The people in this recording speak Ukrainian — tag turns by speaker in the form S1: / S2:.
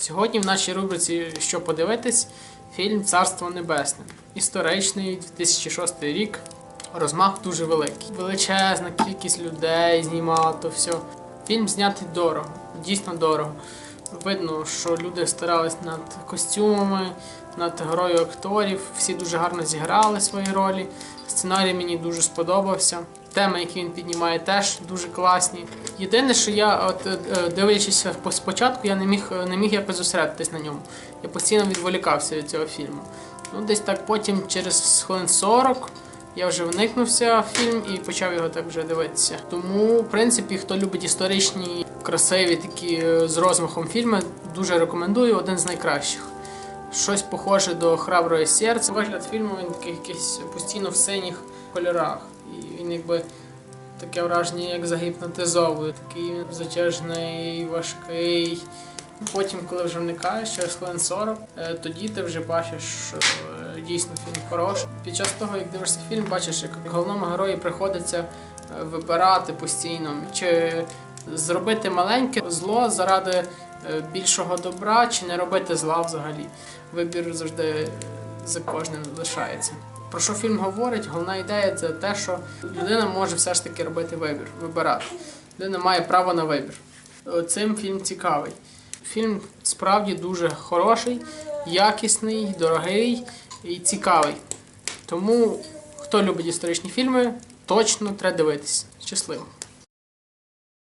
S1: Сьогодні в нашій рубриці Що подивитись? Фільм Царство Небесне. Історичний 2006 рік. Розмах дуже великий. Величезна кількість людей знімала то все. Фільм знятий дорого, дійсно дорого. Видно, що люди старались над костюмами, над грою акторів. Всі дуже гарно зіграли свої ролі. Сценарій мені дуже сподобався. Теми, які він піднімає, теж дуже класні. Єдине, що я, от е, е, дивлячись спочатку, я не міг не міг якось зосередитись на ньому. Я постійно відволікався від цього фільму. Ну, десь так потім, через хвилин 40, я вже вникнувся в фільм і почав його так вже дивитися. Тому, в принципі, хто любить історичні, красиві такі е, з розмахом фільми, дуже рекомендую один з найкращих. Щось похоже до храброго серця. Вигляд фільму він такий якийсь постійно в синіх кольорах. І він якби таке враження, як загіпнотизовує. Такий затяжний, важкий. Потім, коли вже вникаєш через хвилин 40, е, тоді ти вже бачиш, що е, дійсно фільм хороший. Під час того, як дивишся фільм, бачиш, як головному герої приходиться е, вибирати постійно, чи зробити маленьке зло заради більшого добра, чи не робити зла взагалі. Вибір завжди за кожним лишається. Про що фільм говорить? Головна ідея це те, що людина може все ж таки робити вибір, вибирати. Людина має право на вибір. Цим фільм цікавий. Фільм справді дуже хороший, якісний, дорогий і цікавий. Тому, хто любить історичні фільми, точно треба дивитись. Щасливо!